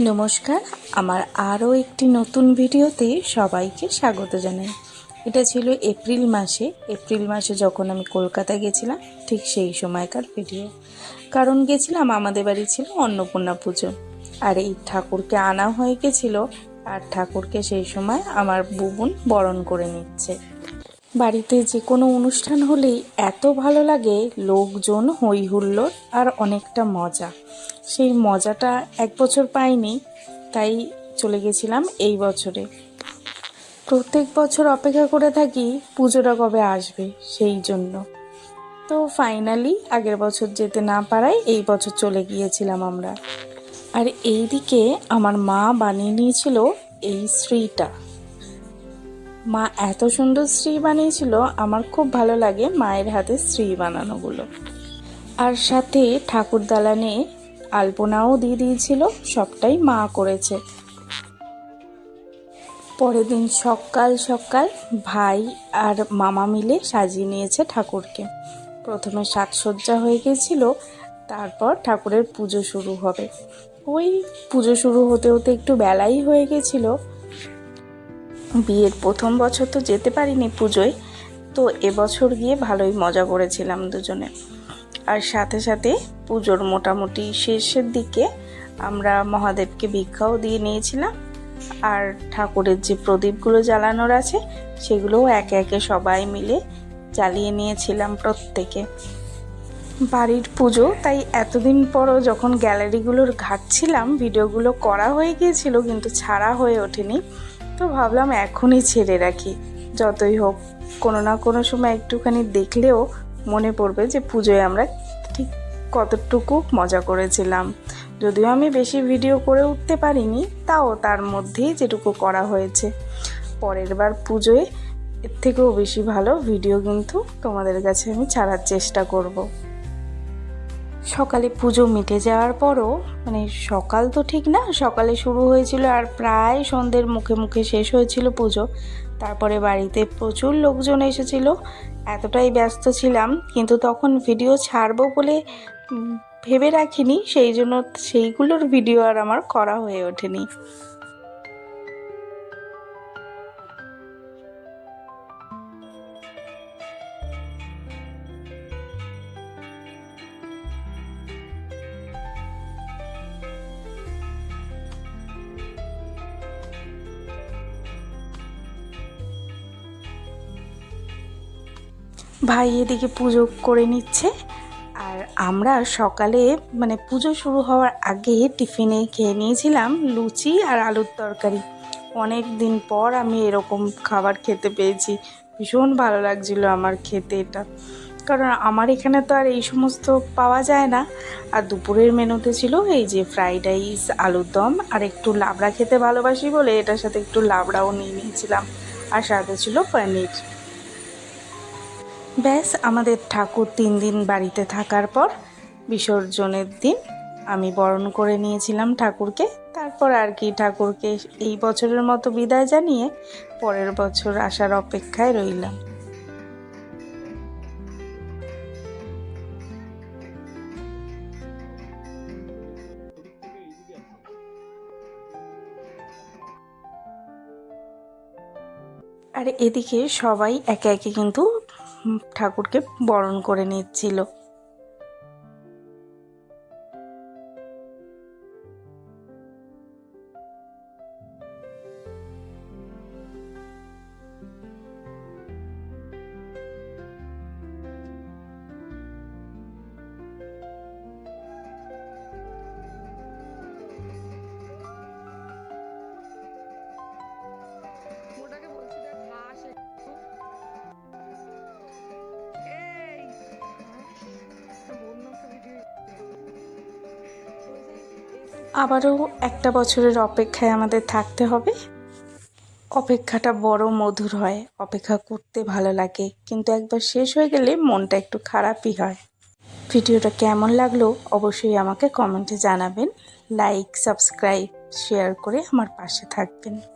নমস্কার, আমার আরও একটি নতুন ভিডিওতে সবাইকে স্বাগত জানাই। এটা ছিল এপ্রিল মাসে। এপ্রিল মাসে যখন আমি কলকাতা গেছিলাম, ঠিক সেই সময়কার ভিডিও। কারণ গেছিলাম, আমাদের বাড়ি ছিল অন্নপূর্ণা পুজো। আর এই ঠাকুরকে আনা হয়ে গেছিল, আর ঠাকুরকে সেই সময় আমার বুবুন বরণ করে নিচ্ছে। বাড়িতে যে কোনো অনুষ্ঠান হলেই এত ভালো লাগে, লোকজন হই হুল্লোড় আর অনেকটা মজা। সেই মজাটা এক বছর পাইনি, তাই চলে গেছিলাম এই বছরে। প্রত্যেক বছর অপেক্ষা করে থাকি পুজোটা কবে আসবে সেই জন্য। তো ফাইনালি আগের বছর যেতে না পারায় এই বছর চলে গিয়েছিলাম আমরা। আর এই দিকে আমার মা বানিয়ে নিয়েছিল এই শ্রীটা মা এত সুন্দর শ্রী বানিয়েছিল, আমার খুব ভালো লাগে মায়ের হাতে শ্রী বানানোগুলো। আর সাথে ঠাকুর দালানে আলপনাও দিয়ে দিয়েছিল, সবটাই মা করেছে। পরের দিন সকাল সকাল ভাই আর মামা মিলে সাজিয়ে নিয়েছে ঠাকুরকে। প্রথমে সাজসজ্জা হয়ে গেছিল, তারপর ঠাকুরের পুজো শুরু হবে। ওই পুজো শুরু হতে হতে একটু বেলাই হয়ে গেছিল। বিয়ের প্রথম বছর তো যেতে পারিনি পুজোয়, তো এবছর গিয়ে ভালোই মজা করেছিলাম দুজনে। আর সাথে সাথে পুজোর মোটামুটি শেষের দিকে আমরা মহাদেবকে ভিক্ষাও দিয়ে নিয়েছিলাম। আর ঠাকুরের যে প্রদীপগুলো জ্বালানোর আছে, সেগুলোও একে একে সবাই মিলে জ্বালিয়ে নিয়েছিলাম প্রত্যেকে। বাড়ির পুজো, তাই এতদিন পরও যখন গ্যালারিগুলোর ঘাটছিলাম ভিডিওগুলো করা হয়ে গিয়েছিল, কিন্তু ছাড়া হয়ে ওঠেনি। তো ভাবলাম এখনই ছেড়ে রাখি। যতই হোক, কোনো না কোনো সময় একটুখানি দেখলেও মনে পড়বে যে পুজোয় আমরা ঠিক কতটুকু মজা করেছিলাম। যদিও আমি বেশি ভিডিও করে উঠতে পারিনি, তাও তার মধ্যেই যেটুকু করা হয়েছে। পরের বার পুজোয় এর থেকেও বেশি ভালো ভিডিও কিন্তু তোমাদের কাছে আমি ছাড়ার চেষ্টা করব। সকালে পুজো মিটে যাওয়ার পরও মানে সকাল তো ঠিক না, সকালে শুরু হয়েছিল আর প্রায় সন্ধ্যের মুখে মুখে শেষ হয়েছিল পুজো। তারপরে বাড়িতে প্রচুর লোকজন এসেছিল। এতটাই ব্যস্ত ছিলাম, কিন্তু তখন ভিডিও ছাড়বো বলে ভেবে রাখিনি, সেই জন্য সেইগুলোর ভিডিও আর আমার করা হয়ে ওঠেনি। ভাই এদিকে পুজো করে নিচ্ছে। আর আমরা সকালে মানে পুজো শুরু হওয়ার আগে টিফিনে খেয়ে নিয়েছিলাম লুচি আর আলুর তরকারি। অনেক দিন পর আমি এরকম খাবার খেতে পেয়েছি। ভীষণ ভালো লাগছিল আমার খেতে এটা। কারণ আমার এখানে তো আর এই সমস্ত পাওয়া যায় না। আর দুপুরের মেনুতে ছিল এই যে ফ্রাইড রাইস, আলুর দম আর একটু লাবড়া খেতে ভালোবাসি বলে এটার সাথে একটু লাবড়াও নিয়ে নিয়েছিলাম। আর সাথে ছিল পনির। ব্যাস, আমাদের ঠাকুর তিন দিন বাড়িতে থাকার পর বিসর্জনের দিন আমি বরণ করে নিয়েছিলাম ঠাকুরকে। তারপর আর কি ঠাকুরকে এই বছরের মতো বিদায় জানিয়ে পরের বছর আসার অপেক্ষায় রইলাম। আর এদিকে সবাই একে একে কিন্তু ঠাকুরকে বরণ করে নিচ্ছিল। আবারও একটা বছরের অপেক্ষায় আমাদের থাকতে হবে। অপেক্ষাটা বড় মধুর হয়, অপেক্ষা করতে ভালো লাগে, কিন্তু একবার শেষ হয়ে গেলে মনটা একটু খারাপই হয়। ভিডিওটা কেমন লাগল অবশ্যই আমাকে কমেন্টে জানাবেন, লাইক, সাবস্ক্রাইব, শেয়ার করে আমার পাশে থাকবেন।